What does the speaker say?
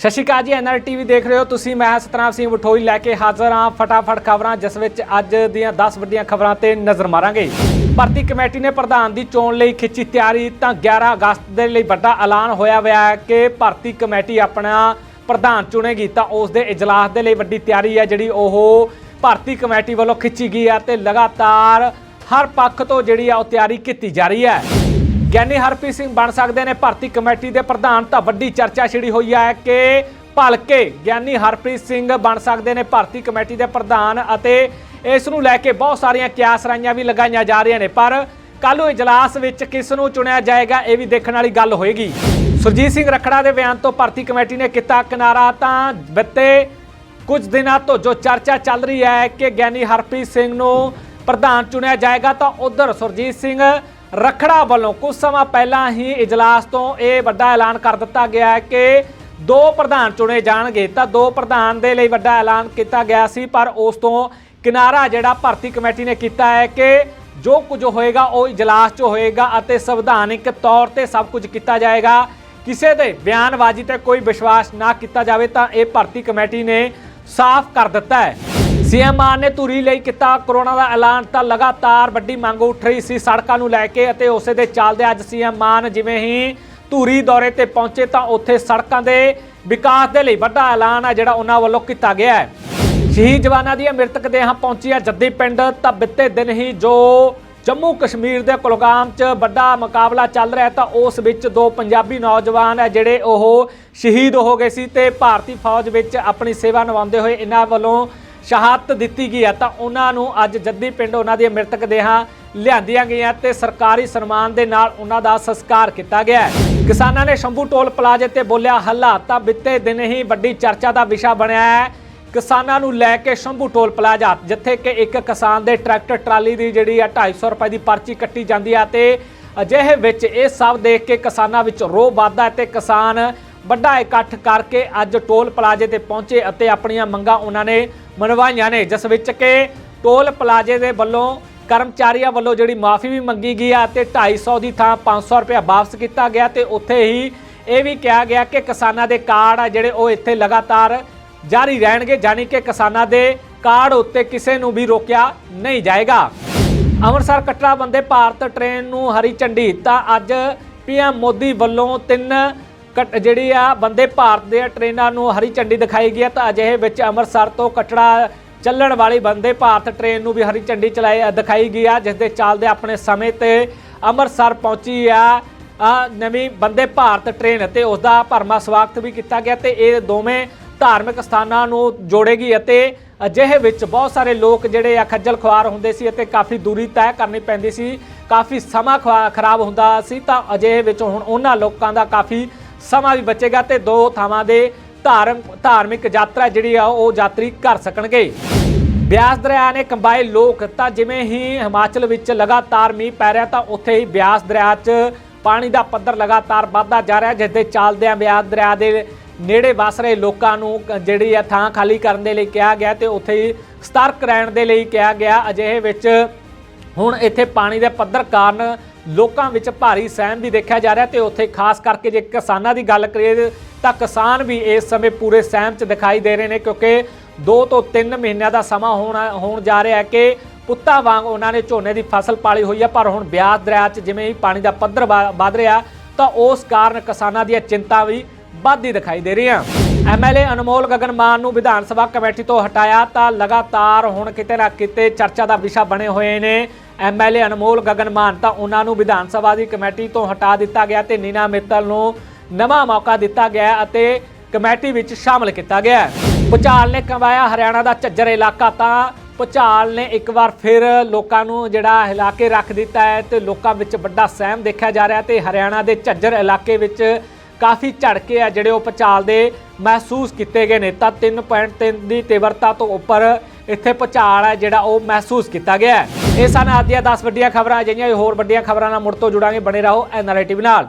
ਸਤਿ ਸ਼੍ਰੀ ਅਕਾਲ ਜੀ NR TV ਦੇਖ ਰਹੇ ਹੋ। ਤੁਸੀਂ, ਮੈਂ ਸਤਨਾਮ ਸਿੰਘ ਵਠੋਈ ਲੈ ਕੇ ਹਾਜ਼ਰ ਹਾਂ। ਫਟਾਫਟ ਖਬਰਾਂ, ਜਿਸ ਵਿੱਚ ਅੱਜ ਦੀਆਂ 10 ਵੱਡੀਆਂ ਖਬਰਾਂ ਤੇ ਨਜ਼ਰ ਮਾਰਾਂਗੇ। ਭਰਤੀ ਕਮੇਟੀ ਨੇ ਪ੍ਰਧਾਨ ਦੀ ਚੋਣ ਲਈ ਖਿੱਚੀ ਤਿਆਰੀ, ਤਾਂ 11 ਅਗਸਤ ਦੇ ਲਈ ਵੱਡਾ ਐਲਾਨ ਹੋਇਆ ਹੋਇਆ ਹੈ ਕਿ ਭਰਤੀ ਕਮੇਟੀ ਆਪਣਾ ਪ੍ਰਧਾਨ ਚੁਣੇਗੀ। ਤਾਂ ਉਸ ਦੇ ਇਜਲਾਸ ਦੇ ਲਈ ਵੱਡੀ ਤਿਆਰੀ ਹੈ, ਜਿਹੜੀ ਉਹ ਭਰਤੀ ਕਮੇਟੀ ਵੱਲੋਂ ਖਿੱਚੀ ਗਈ ਹੈ ਤੇ ਲਗਾਤਾਰ ਹਰ ਪੱਖ ਤੋਂ ਜਿਹੜੀ ਆ ਉਹ ਤਿਆਰੀ ਕੀਤੀ ਜਾ ਰਹੀ ਹੈ। ਗਿਆਨੀ ਹਰਪ੍ਰੀਤ ਸਿੰਘ ਬਣ ਸਕਦੇ ਨੇ। ਭਰਤੀ ਕਮੇਟੀ ਦੇ ਪ੍ਰਧਾਨ ਤਾਂ ਵੱਡੀ ਚਰਚਾ ਛਿੜੀ ਹੋਈ ਹੈ ਕਿ ਭਲਕੇ ਗਿਆਨੀ ਹਰਪ੍ਰੀਤ ਸਿੰਘ ਬਣ ਸਕਦੇ ਨੇ। ਭਰਤੀ ਕਮੇਟੀ ਦੇ ਪ੍ਰਧਾਨ ਅਤੇ ਇਸ ਨੂੰ ਲੈ ਕੇ ਬਹੁਤ ਸਾਰੀਆਂ ਕਿਆਸ ਰਾਈਆਂ ਵੀ ਲਗਾਈਆਂ ਜਾ ਰਹੀਆਂ ਨੇ। ਪਰ ਕੱਲ੍ਹ ਨੂੰ ਇਜਲਾਸ ਵਿੱਚ ਕਿਸ ਨੂੰ ਚੁਣਿਆ ਜਾਏਗਾ, ਇਹ ਵੀ ਦੇਖਣ ਵਾਲੀ ਗੱਲ ਹੋਏਗੀ। ਸੁਰਜੀਤ ਸਿੰਘ ਰਖੜਾ ਦੇ ਬਿਆਨ ਤੋਂ ਭਰਤੀ ਕਮੇਟੀ ਨੇ ਕੀਤਾ ਕਿਨਾਰਾ ਤਾਂ ਬਿੱਤੇ ਕੁਝ ਦਿਨਾਂ ਤੋਂ ਜੋ ਚਰਚਾ ਚੱਲ ਰਹੀ ਹੈ ਕਿ ਗਿਆਨੀ ਹਰਪ੍ਰੀਤ ਸਿੰਘ ਨੂੰ ਪ੍ਰਧਾਨ ਚੁਣਿਆ ਜਾਏਗਾ ਤਾਂ ਉਧਰ ਸੁਰਜੀਤ ਸਿੰਘ ਰਖੜਾ ਵੱਲੋਂ ਕੁਝ ਸਮਾਂ ਪਹਿਲਾਂ ਹੀ ਇਜਲਾਸ ਤੋਂ ਇਹ ਵੱਡਾ ਐਲਾਨ ਕਰ ਦਿੱਤਾ ਗਿਆ ਹੈ ਕਿ ਦੋ ਪ੍ਰਧਾਨ ਚੁਣੇ ਜਾਣਗੇ। ਤਾਂ ਦੋ ਪ੍ਰਧਾਨ ਦੇ ਲਈ ਵੱਡਾ ਐਲਾਨ ਕੀਤਾ ਗਿਆ ਸੀ, ਪਰ ਉਸ ਤੋਂ ਕਿਨਾਰਾ ਜਿਹੜਾ ਭਰਤੀ ਕਮੇਟੀ ਨੇ ਕੀਤਾ ਹੈ ਕਿ ਜੋ ਕੁਝ ਹੋਏਗਾ ਉਹ ਇਜਲਾਸ 'ਚ ਹੋਏਗਾ ਅਤੇ ਸੰਵਿਧਾਨਿਕ ਤੌਰ ਤੇ ਸਭ ਕੁਝ ਕੀਤਾ ਜਾਏਗਾ। ਕਿਸੇ ਦੇ ਬਿਆਨਬਾਜ਼ੀ ਤੇ ਕੋਈ ਵਿਸ਼ਵਾਸ ਨਾ ਕੀਤਾ ਜਾਵੇ ਤਾਂ ਇਹ ਭਰਤੀ ਕਮੇਟੀ ਨੇ ਸਾਫ਼ ਕਰ ਦਿੱਤਾ ਹੈ। ਸੀਐਮ ਮਾਨ ਨੇ ਧੂਰੀ ਲਈ ਕੀਤਾ, ਕਰੋਨਾ ਦਾ ਐਲਾਨ ਤਾਂ ਲਗਾਤਾਰ ਵੱਡੀ ਮੰਗ ਉੱਠ ਰਹੀ ਸੀ ਸੜਕਾਂ ਨੂੰ ਲੈ ਕੇ ਅਤੇ ਉਸੇ ਦੇ ਚੱਲਦੇ ਅੱਜ ਸੀਐਮ ਮਾਨ ਜਿਵੇਂ ਹੀ ਧੂਰੀ ਦੌਰੇ ਤੇ ਪਹੁੰਚੇ ਤਾਂ ਉੱਥੇ ਸੜਕਾਂ ਦੇ ਵਿਕਾਸ ਦੇ ਲਈ ਵੱਡਾ ਐਲਾਨ ਹੈ ਜਿਹੜਾ ਉਹਨਾਂ ਵੱਲੋਂ ਕੀਤਾ ਗਿਆ ਹੈ। ਸ਼ਹੀਦ ਜਵਾਨਾਂ ਦੀਆਂ ਮ੍ਰਿਤਕ ਦੇਹਾਂ ਪਹੁੰਚੀਆਂ ਜੱਦੀ ਪਿੰਡ ਤਾਂ ਬਿੱਤੇ ਦਿਨ ਹੀ ਜੋ ਜੰਮੂ ਕਸ਼ਮੀਰ ਦੇ ਕੁਲਗਾਮ 'ਚ ਵੱਡਾ ਮੁਕਾਬਲਾ ਚੱਲ ਰਿਹਾ ਤਾਂ ਉਸ ਵਿੱਚ ਦੋ ਪੰਜਾਬੀ ਨੌਜਵਾਨ ਹੈ ਜਿਹੜੇ ਉਹ ਸ਼ਹੀਦ ਹੋ ਗਏ ਸੀ ਤੇ ਭਾਰਤੀ ਫੌਜ ਵਿੱਚ ਆਪਣੀ ਸੇਵਾ ਨਿਭਾਉਂਦੇ ਹੋਏ ਇਹਨਾਂ ਵੱਲੋਂ ਸ਼ਹਾਦਤ ਦਿੱਤੀ ਗਈ ਹੈ। ਤਾਂ ਉਹਨਾਂ ਨੂੰ ਅੱਜ ਜੱਦੀ ਪਿੰਡ ਉਹਨਾਂ ਦੀਆਂ ਮ੍ਰਿਤਕ ਦੇਹਾਂ ਲਿਆਂਦੀਆਂ ਗਈਆਂ ਤੇ ਸਰਕਾਰੀ ਸਨਮਾਨ ਦੇ ਨਾਲ ਉਹਨਾਂ ਦਾ ਸੰਸਕਾਰ ਕੀਤਾ ਗਿਆ ਹੈ। ਕਿਸਾਨਾਂ ਨੇ ਸ਼ੰਭੂ ਟੋਲ ਪਲਾਜ਼ੇ ਤੇ ਬੋਲਿਆ, ਹੱਲਾ, ਤਾਂ ਬਿੱਤੇ ਦਿਨ ਹੀ ਵੱਡੀ ਚਰਚਾ ਦਾ ਵਿਸ਼ਾ ਬਣਿਆ ਹੈ। ਕਿਸਾਨਾਂ ਨੂੰ ਲੈ ਕੇ ਸ਼ੰਭੂ ਟੋਲ ਪਲਾਜ਼ਾ, ਜਿੱਥੇ ਕਿ ਇੱਕ ਕਿਸਾਨ ਦੇ ਟਰੈਕਟਰ ਟਰਾਲੀ ਦੀ ਜਿਹੜੀ ਆ 250 ਰੁਪਏ ਦੀ ਪਰਚੀ ਕੱਟੀ ਜਾਂਦੀ ਹੈ ਤੇ ਅਜਿਹੇ ਵਿੱਚ ਇਹ ਸਭ ਦੇਖ ਕੇ ਕਿਸਾਨਾਂ ਵਿੱਚ ਰੋਹ ਵੱਧਦਾ ਹੈ ਤੇ ਕਿਸਾਨ ਵੱਡਾ ਇਕੱਠ ਕਰਕੇ ਅੱਜ ਟੋਲ ਪਲਾਜ਼ੇ ਤੇ ਪਹੁੰਚੇ ਅਤੇ ਆਪਣੀਆਂ ਮੰਗਾਂ ਉਹਨਾਂ ਨੇ ਮਨਵਾਈਆਂ ਨੇ, ਜਿਸ ਵਿੱਚ ਕਿ ਟੋਲ ਪਲਾਜ਼ੇ ਦੇ ਵੱਲੋਂ ਕਰਮਚਾਰੀਆਂ ਵੱਲੋਂ ਜਿਹੜੀ ਮਾਫੀ ਵੀ ਮੰਗੀ ਗਈ ਆ ਤੇ 250 ਦੀ ਥਾਂ 500 ਰੁਪਏ ਵਾਪਸ ਕੀਤਾ ਗਿਆ ਤੇ ਉੱਥੇ ਹੀ ਇਹ ਵੀ ਕਿਹਾ ਗਿਆ ਕਿ ਕਿਸਾਨਾਂ ਦੇ ਕਾਰਡ ਆ ਜਿਹੜੇ ਉਹ ਇੱਥੇ ਲਗਾਤਾਰ ਜਾਰੀ ਰਹਿਣਗੇ ਜਾਨੀ ਕਿ ਕਿਸਾਨਾਂ ਦੇ ਕਾਰਡ ਉੱਤੇ ਕਿਸੇ ਨੂੰ ਵੀ ਰੋਕਿਆ ਨਹੀਂ ਜਾਏਗਾ। ਅੰਮ੍ਰਿਤਸਰ ਕਟਰਾ ਬੰਦੇ ਭਾਰਤ ਟ੍ਰੇਨ ਨੂੰ ਹਰੀ ਝੰਡੀ, ਤਾਂ ਅੱਜ ਪੀਐਮ ਮੋਦੀ ਵੱਲੋਂ ਤਿੰਨ ਜਿਹੜੀ ਆ, ਬੰਦੇ ਭਾਰਤ ਦੇ ਟ੍ਰੇਨਾਂ ਨੂੰ ਹਰੀ ਝੰਡੀ ਦਿਖਾਈ ਗਈ ਹੈ ਤਾਂ ਅਜਿਹੇ ਵਿੱਚ ਅੰਮ੍ਰਿਤਸਰ ਤੋਂ ਕਟੜਾ ਚੱਲਣ ਵਾਲੀ ਬੰਦੇ ਭਾਰਤ ਟ੍ਰੇਨ ਨੂੰ ਵੀ ਹਰੀ ਝੰਡੀ ਚਲਾਈ ਦਿਖਾਈ ਗਈ ਆ, ਜਿਸ ਦੇ ਚੱਲਦੇ ਆਪਣੇ ਸਮੇਂ ਤੇ ਅੰਮ੍ਰਿਤਸਰ ਪਹੁੰਚੀ ਆ ਨਵੀਂ ਬੰਦੇ ਭਾਰਤ ਟ੍ਰੇਨ ਤੇ ਉਸ ਦਾ ਭਰਮਾ ਸਵਾਗਤ ਵੀ ਕੀਤਾ ਗਿਆ ਤੇ ਇਹ ਦੋਵੇਂ ਧਾਰਮਿਕ ਸਥਾਨਾਂ ਨੂੰ ਜੋੜੇਗੀ ਅਤੇ ਅਜਿਹੇ ਵਿੱਚ ਬਹੁਤ ਸਾਰੇ ਲੋਕ ਜਿਹੜੇ ਆ, ਖੱਜਲ ਖੁਆਰ ਹੁੰਦੇ ਸੀ ਅਤੇ ਕਾਫੀ ਦੂਰੀ ਤੈਅ ਕਰਨੀ ਪੈਂਦੀ ਸੀ, ਕਾਫੀ ਸਮਾਂ ਖਵਾ- ਖਰਾਬ ਹੁੰਦਾ ਸੀ ਤਾਂ ਅਜਿਹੇ ਵਿੱਚ ਹੁਣ ਉਹਨਾਂ ਲੋਕਾਂ ਦਾ ਕਾਫੀ ਸਮਾਂ ਵੀ ਬਚੇਗਾ ਤੇ ਦੋ ਥਾਵਾਂ ਦੇ ਧਾਰਮ ਧਾਰਮਿਕ ਯਾਤਰਾ ਜਿਹੜੀ ਆ, ਉਹ ਯਾਤਰੀ ਕਰ ਸਕਣਗੇ। ਬਿਆਸ ਦਰਿਆ ਨੇ ਕੰਬਾਏ ਲੋਕ, ਤਾਂ ਜਿਵੇਂ ਹੀ ਹਿਮਾਚਲ ਵਿੱਚ ਲਗਾਤਾਰ ਮੀਂਹ ਪੈ ਰਿਹਾ, ਤਾਂ ਉੱਥੇ ਹੀ ਬਿਆਸ ਦਰਿਆ 'ਚ ਪਾਣੀ ਦਾ ਪੱਧਰ ਲਗਾਤਾਰ ਵੱਧਦਾ ਜਾ ਰਿਹਾ, ਜਿਸ ਦੇ ਚੱਲਦਿਆਂ ਬਿਆਸ ਦਰਿਆ ਦੇ ਨੇੜੇ ਵਸ ਰਹੇ ਲੋਕਾਂ ਨੂੰ ਜਿਹੜੀ ਆ ਥਾਂ ਖਾਲੀ ਕਰਨ ਦੇ ਲਈ ਕਿਹਾ ਗਿਆ ਤੇ ਉੱਥੇ ਹੀ ਸਤਰਕ ਰਹਿਣ ਦੇ ਲਈ ਕਿਹਾ ਗਿਆ। ਅਜਿਹੇ ਵਿੱਚ ਹੁਣ ਇੱਥੇ ਪਾਣੀ ਦੇ ਪੱਧਰ ਕਾਰਨ ਲੋਕਾਂ ਵਿੱਚ ਭਾਰੀ ਸਹਿਮ ਵੀ ਦੇਖਿਆ ਜਾ ਰਿਹਾ ਤੇ ਉੱਥੇ ਖਾਸ ਕਰਕੇ ਜੇ ਕਿਸਾਨਾਂ ਦੀ ਗੱਲ ਕਰੀਏ ਤਾਂ ਕਿਸਾਨ ਵੀ ਇਸ ਸਮੇਂ ਪੂਰੇ ਸਹਿਮ 'ਚ ਦਿਖਾਈ ਦੇ ਰਹੇ ਨੇ ਕਿਉਂਕਿ 2 ਤੋਂ 3 ਮਹੀਨਿਆਂ ਦਾ ਸਮਾਂ ਹੋਣਾ ਹੋਣ ਜਾ ਰਿਹਾ ਹੈ ਕਿ ਪੁੱਤਾਂ ਵਾਂਗ ਉਹਨਾਂ ਨੇ ਝੋਨੇ ਦੀ ਫਸਲ ਪਾਲੀ ਹੋਈ ਹੈ, ਪਰ ਹੁਣ ਬਿਆਸ ਦਰਿਆ 'ਚ ਜਿਵੇਂ ਹੀ ਪਾਣੀ ਦਾ ਪੱਧਰ ਵਾ- ਵੱਧ ਰਿਹਾ ਤਾਂ ਉਸ ਕਾਰਨ ਕਿਸਾਨਾਂ ਦੀਆਂ ਚਿੰਤਾ ਵੀ ਵੱਧਦੀ ਦਿਖਾਈ ਦੇ ਰਹੀਆਂ ਐਮਐਲਏ ਅਨਮੋਲ ਗਗਨ ਮਾਨ ਨੂੰ ਵਿਧਾਨ ਸਭਾ ਕਮੇਟੀ ਤੋਂ ਹਟਾਇਆ ਤਾਂ ਲਗਾਤਾਰ ਹੁਣ ਕਿਤੇ ਨਾ ਕਿਤੇ ਚਰਚਾ ਦਾ ਵਿਸ਼ਾ ਬਣੇ ਹੋਏ ਨੇ ਐਮਐਲਏ ਅਨਮੋਲ ਗਗਨ ਮਾਨ ਤਾਂ ਉਹਨਾਂ ਨੂੰ ਵਿਧਾਨ ਸਭਾ ਦੀ ਕਮੇਟੀ ਤੋਂ ਹਟਾ ਦਿੱਤਾ ਗਿਆ ਤੇ ਨੀਨਾ ਮਿੱਤਲ ਨੂੰ ਨਵਾਂ ਮੌਕਾ ਦਿੱਤਾ ਗਿਆ ਅਤੇ ਕਮੇਟੀ ਵਿੱਚ ਸ਼ਾਮਲ ਕੀਤਾ ਗਿਆ ਹੈ। ਭੁਚਾਲ ਨੇ ਕਮਾਇਆ ਹਰਿਆਣਾ ਦਾ ਝੱਜਰ ਇਲਾਕਾ ਤਾਂ ਭੁਚਾਲ ਨੇ ਇੱਕ ਵਾਰ ਫਿਰ ਲੋਕਾਂ ਨੂੰ ਜਿਹੜਾ ਹਿਲਾ ਕੇ ਰੱਖ ਦਿੱਤਾ ਹੈ ਤੇ ਲੋਕਾਂ ਵਿੱਚ ਵੱਡਾ ਸਹਿਮ ਦੇਖਿਆ ਜਾ ਰਿਹਾ ਤੇ ਹਰਿਆਣਾ ਦੇ ਝੱਜਰ ਇਲਾਕੇ ਵਿੱਚ ਕਾਫੀ ਝੜਕੇ ਆ ਜਿਹੜੇ ਉਹ ਭੁਚਾਲ ਦੇ ਮਹਿਸੂਸ ਕੀਤੇ ਗਏ ਨੇ। ਤਾਂ 3.3 ਦੀ ਤੀਵਰਤਾ ਤੋਂ ਉੱਪਰ ਇੱਥੇ ਭੁਚਾਲ ਹੈ ਜਿਹੜਾ ਉਹ ਮਹਿਸੂਸ ਕੀਤਾ ਗਿਆ ਇਹ ਸਨ ਅੱਜ ਦੀਆਂ 10 ਵੱਡੀਆਂ ਖਬਰਾਂ। ਅਜਿਹੀਆਂ ਹੋਰ ਵੱਡੀਆਂ ਖਬਰਾਂ ਨਾਲ ਮੁੜ ਤੋਂ ਜੁੜਾਂਗੇ। ਬਣੇ ਰਹੋ ਐਨਆਰਆਈ ਟੀਵੀ ਨਾਲ।